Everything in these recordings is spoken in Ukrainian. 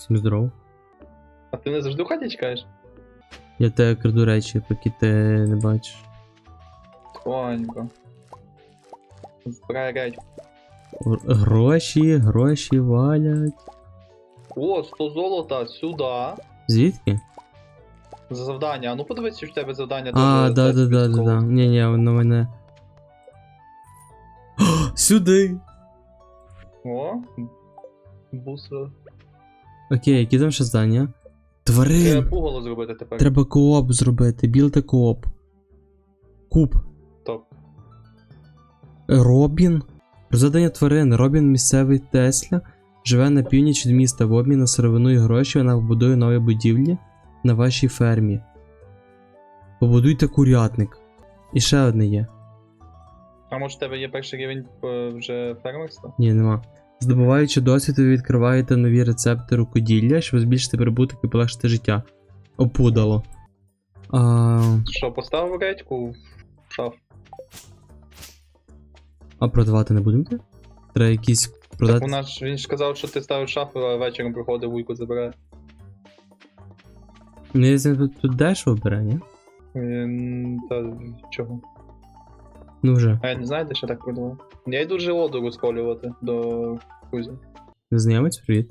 Всім здоров. А ти не завжди в хаті чекаєш? Я тебе краду речі, поки ти не бачиш. Тоненько. Збирай речі. Гроші, гроші валять. О, 100 золота сюди. Звідки? За завдання. А ну подивись, чи в тебе завдання А, да, да, да, да, да. Ні, ні, воно мене. О, Сюди! О, бусер. Окей, які там ще здання? Тварин! Треба пугало зробити тепер. Треба кооп зробити, білте кооп. Куб. Топ. Робін. Задання тварин. Робін місцевий Тесля. Живе на північ від міста в обмін на сировину і гроші. Вона побудує нові будівлі на вашій фермі. Побудуйте курятник. І ще одне є. А може в тебе є перший рівень е, вже фермерства? Ні, нема. Здобуваючи досвід, ви відкриваєте нові рецепти рукоділля, щоб збільшити прибуток і полегшити життя. Опудало. А, Що, поставив редьку в шаф? а продавати не будемо? Треба якісь Так продати. вона ж він ж казав, що ти ставив шафу, а вечором приходить вуйку забирає. Мені здається, тут, тут дешево бере, ні? Ем, Та чого? Ну вже. А я не знаю, де ще так продавав. Я йду желоду розколювати до Кузі. Незнайомець, привіт.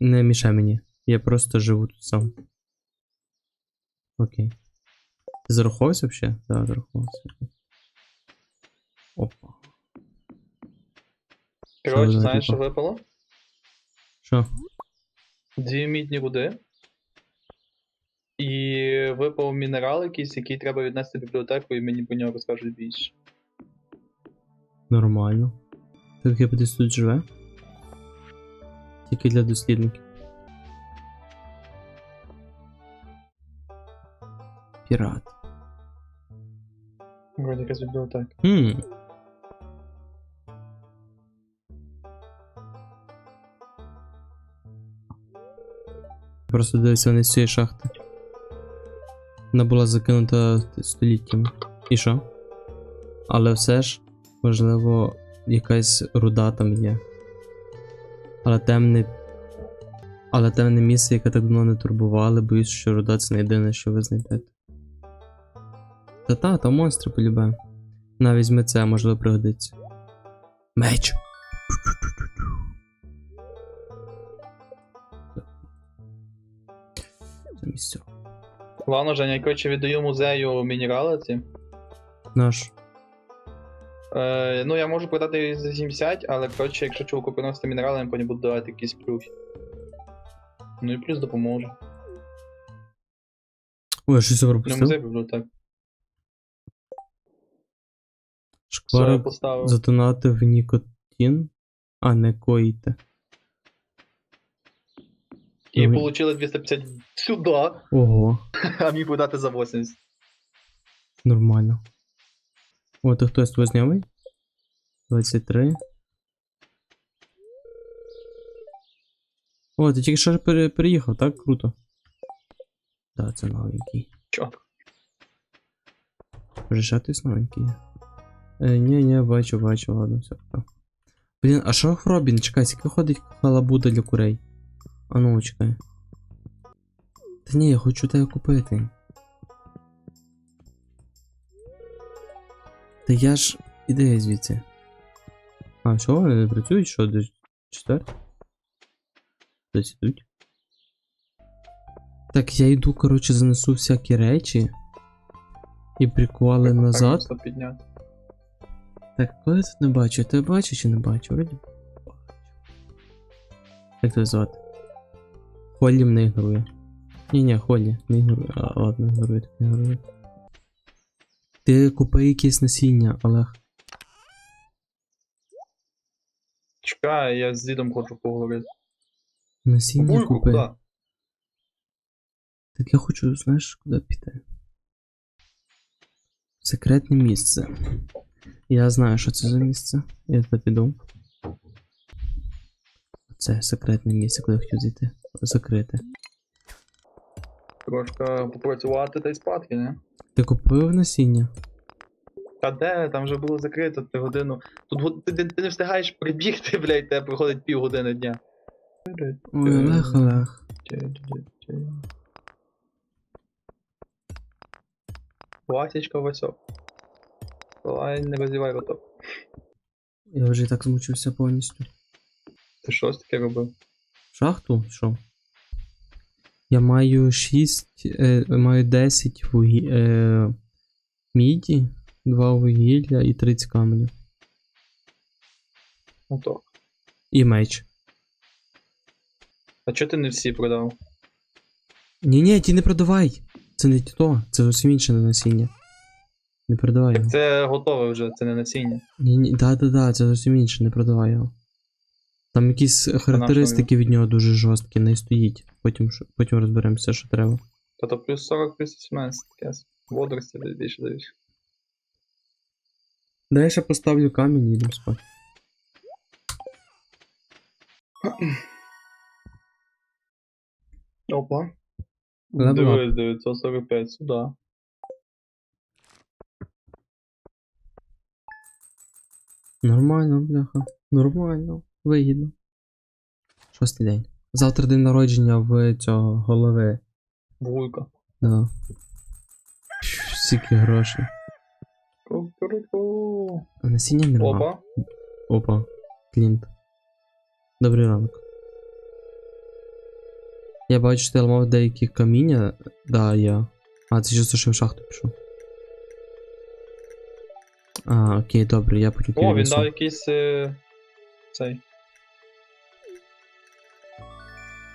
Не мішай мені. Я просто живу тут сам. Окей. Ти зараховувався взагалі? Так, зараховувався. Опа. Коротше, знаєш, що випало? Що? Дві мідні руди. І випав мінерал якийсь, який треба віднести в бібліотеку, і мені по нього розкажуть більше. Нормально. Так я десь тут живе. Тільки для дослідників. Пірат. Вроді якась бібліотека. Хм. Просто дивився вниз з цієї шахти. Вона була закинута століттями. І що? Але все ж, можливо, якась руда там є. Але темне. Але темне місце, яке так давно не турбували, боюсь, що руда це не єдине, що ви знайдете. Та-та, там монстри полюбе. На, візьми це, можливо, пригодиться. Меч. Замість цього. Ладно, Женя, я, коротше, віддаю музею мінерали ці. Наш. Е, ну, я можу продати за 70, але коротше, якщо чуваку приносити мінерали, я потім буду давати якийсь плюс. Ну і плюс допоможе. Ой, я щось Не пропустив. музей бібліотек. Все, я Шквара поставив. затонати в нікотин, а не коїте. І Мгм. отримали 250 сюди, Ого, а міг продати за 80. нормально. О, ти хтось знайомий? 23. О, ти тільки що пере- переїхав, так? Круто. Так, це новенький. Чо? Ще новенький. Е, ні, ні, бачу, бачу, ладно, все. Блін, а що Робін? Чекай, скільки ходить халабуда для курей? А ну, чекай. Та ні, я хочу тебе купити. Та я ж. Іди звідси. А, що, вони не працюють? Що, до четвер? Десь ідуть. Так, я йду, коротше, занесу всякі речі. І прикували Так, назад. підняти. Так, коли я тут не бачу? Тебе бачу чи не бачу? Вроді. Як тебе звати? Холлі мене ігнорує. Ні, ні, Холлі, не ігнорує. А, ладно, ігнорує, так ігнорує. Ти купи якесь насіння, Олег. Чекай, я з дідом хочу поговорити. Насіння Бульку, купи. куди? Так я хочу, знаєш, куди піти. Секретне місце. Я знаю, що це за місце. Я туди піду. Це секретне місце, куди я хотів зайти. Закрите. Трошки попрацювати та й спадки, не? Ти купив насіння? Та де, там вже було закрито ти годину. Тут ти, ти, ти не встигаєш прибігти, блядь, тебе проходить півгодини дня. Ой, Олег, Олег. Васечка Васьок. Давай не роздівай роток. Я вже і так змучився повністю. Ти що таке робив? Шахту? Що? Я маю 6, е, маю 10 вугі... е, міді, 2 вугілля і 30 каменів. Ото. І меч. А чого ти не всі продав? Ні, ні, ті не продавай. Це не то, це зовсім інше на насіння. Не продавай його. Так це готове вже, це не насіння. Ні, ні, да, да, да, це зовсім інше, не продавай його. Там якісь характеристики від нього дуже жорсткі, не стоїть. Потім, потім розберемося, що треба. Тобто плюс 40, плюс 18 таке. Бодрості десь більше даєш. Да, я ще поставлю камінь і йдемо спати. Опа. Дивись, 945 сюди. Нормально, бляха. Нормально. Вигідно. Шостий день. Завтра день народження в цього голови. Вуйка. Да. Стільки грошей. А насіння нема. Опа. Опа. Клінт. Добрий ранок. Я бачу, що ти ламав деякі каміння. Да, я. А, це чисто, що в шахту пішов. А, окей, добре, я потім О, він дав якийсь. Е... Цей.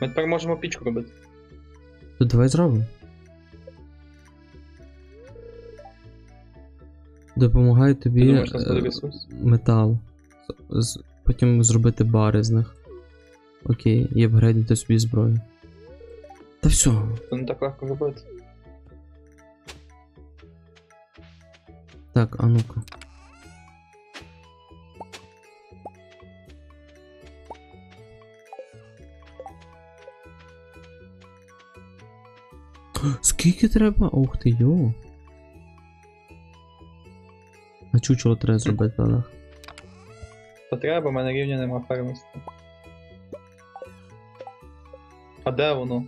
Ми тепер можемо пічку робити. То давай зробимо. Допомагаю тобі думаєш, е, метал. З- потім зробити бари з них. Окей, і апгрейдити собі зброю. Та все. Це не так легко робити. Так, а ну-ка. Скільки треба? Ух ти, йо. А чучело треба зробити, Олег. Та треба, в мене рівня нема фермерства. А де воно?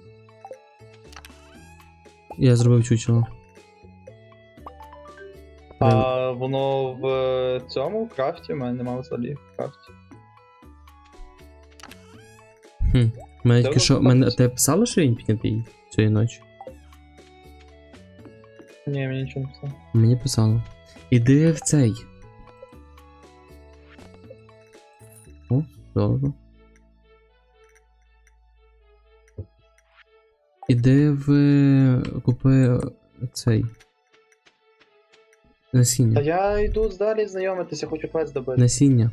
Я зробив чучело. А воно в е, цьому в крафті? У мене нема взагалі в крафті. Хм. Мене тільки що. Мене ти писала, що він піднятий цієї ночі? Ні, мені нічого не писав. Мені писало. Іди в цей. О, добре. Іди в. Купи цей. Та Насіння. я йду далі знайомитися, хочу квест добити. Насіння.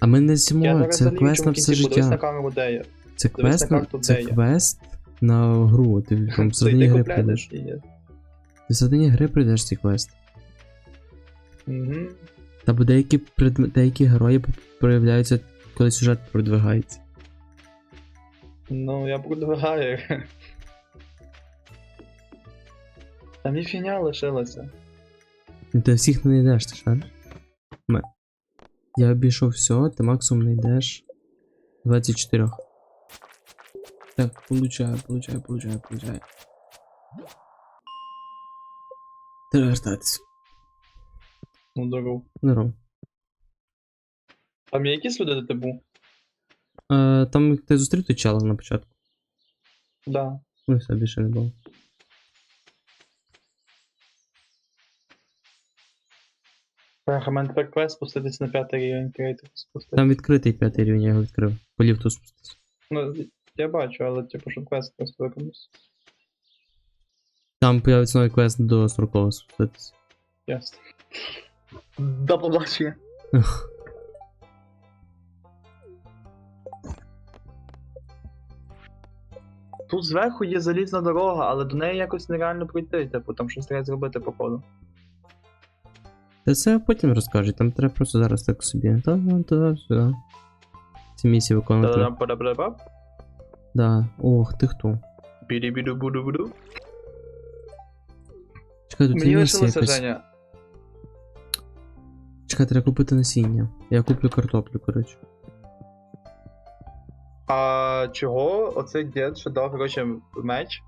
А ми не Я це квест на все подивись на камеру, де я. Це дивись на квест, на- карту, це де я. квест на гру. Ти там Зайди всередині гри і є. Всередині гри прийдеш цей квест. Мгм. Та бо деякі предм... деякі герої проявляються, коли сюжет продвигається. Ну, я продвигаю. Там і фіня лишилася. Ти всіх не знайдеш, ти ж Ми. Я обійшов все, ти максимум знайдеш 24. Так, получаю, получаю, получаю, получаю. Треба. Ну, здоров. Здорово. Там є якісь люди, ти був? Е, там ти зустрів той чела на початку. Да. Ну, все, більше не було. Так, а мене тепер квест спуститись на п'ятий рівень креатив спуститись. Там відкритий п'ятий рівень, я його відкрив. По ліфту спустився. Ну, я бачу, але типу, щоб квест просто виконався. Там появиться новий квест до строкового спуститися. Ясно. До побачення. Тут зверху є залізна дорога, але до неї якось нереально пройти, типу, там щось треба зробити походу. Та це потім розкажуть, там треба просто зараз так собі. Та, та, сюди. Ці місії виконувати. Та-да-дам-па-да-ба-да-ба. Ох, ти хто? Біді-біду-буду-буду. Чекай, тут Мені є лишилося, якась. Женя. Чекай, треба купити насіння. Я куплю картоплю, коротше. А чого оцей дід, що дав, коротше, меч,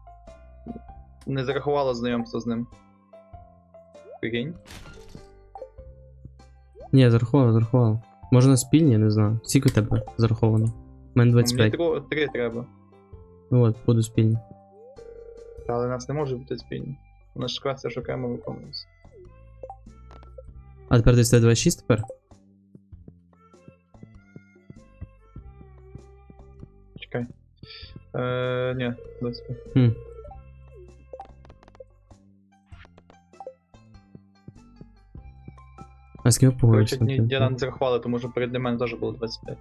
не зарахувало знайомство з ним? Прикинь? Ні, зарахував, зарахував. Можна спільні, не знаю. Скільки у тебе зараховано? У мене Мені 25. тро- три треба. Ну от, буду спільні. Але нас не може бути спільно. Квести ж окремо виконується. А тепер десь тебе 26 тепер? Чекай. Е, ні, 25. Хм. А з ким я погодився? ні, діда не зарахували, тому що перед мене теж було 25.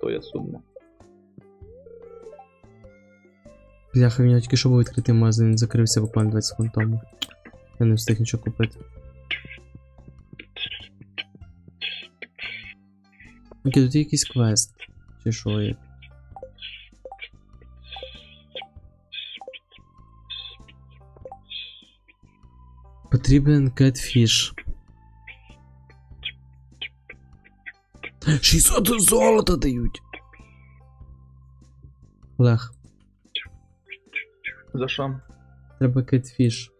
То є сумно. Бляха, в нього тільки що був відкритий магазин, він закрився буквально 20 секунд тому. Я не встиг нічого купити. Окей, тут є якийсь квест. Чи що є? Потрібен кетфіш. 600 золота дають. Олег, За що? треба кетфіш.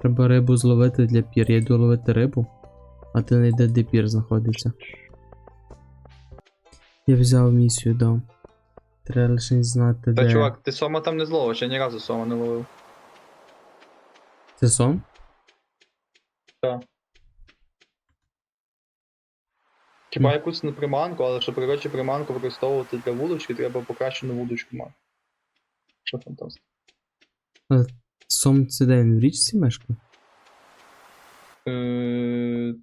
Треба рибу зловити для пір. Я йду ловити рибу, а ти не йде, де пір знаходиться. Я взяв місію, дав. Треба лише знати, Та де. чувак, ти сома там не зловиш, я ні разу сома не ловив. Це сон? Хіба якусь не приманку, але щоб коротше приманку використовувати для вудочки, треба покращену вудочку мати. Що там там? Сом це де він в річці мешкає? Е,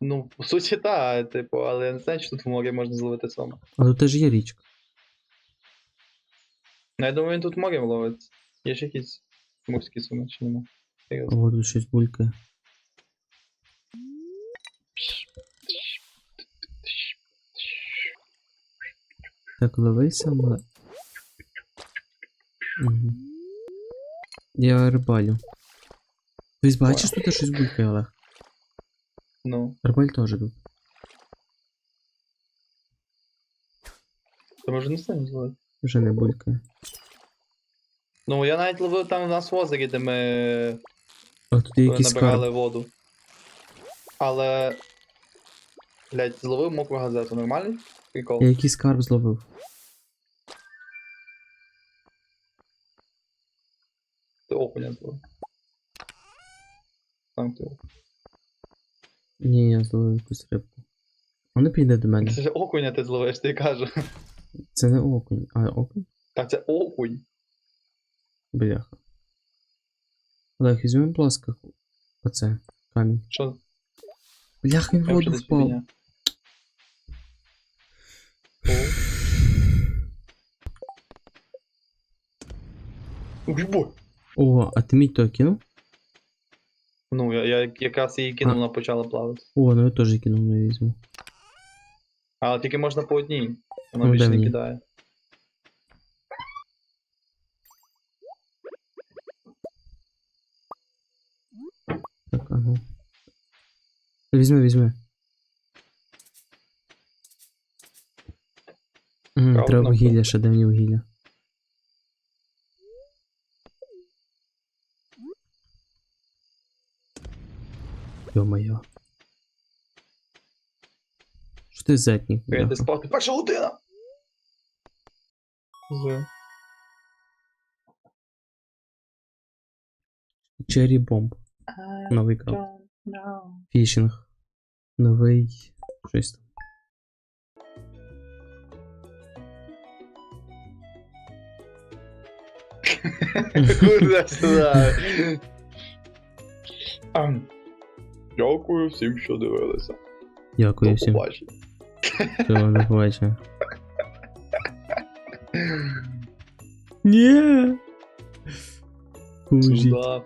Ну, по суті, так, типу, але я не знаю, чи тут в морі можна зловити сома. А тут теж є річка. Ну, я думаю, він тут морем ловить. Є ж якісь морські суми, чи нема? О, тут щось булькає. Так, ловися, але. Угу. Я рибалю. Тобто бачиш, тут щось булькає, Олег? Ну, Рибаль теж тут. то може не станемо зловити. Вже не булькає. Ну, я навіть ловив там у нас в озері, де ми А тут є якийсь набирали скарб. воду. Але. Блять, зловив мокру газету, нормальний? Прикол. Я якийсь скарб зловив. Окуня. Там ти. Ні, я зловив якусь рибку. Вона піде до мене. Це ж окуня ти зловиш, ти кажу. Це не окунь. А, окунь? Так це окунь. Бляха. Олег, візьми, будь ласка, оце, камінь. Що? Бляха, він в воду впав. фігня? О. О, а ти мій то кинув? Ну, я, я якраз її кинув, вона почала плавати. О, ну я теж кинув, ну я візьму. Але тільки можна по одній. Вона Ну, більше дай не мені. кидає. Так, а ну. Візьми, візьми. М, Правда, треба вугілля, ще де мені вугілля. Йо-моє. Що ти зетник? Прийти бляха? спати. Перша година! З. Черрі бомб. Новий крав. Фішинг. Новий. Щось там. Куда сюди? Дякую всім, що дивилися. Дякую До всім. побачення. Всього, до побачення. Ні. Поможіть. Сюда.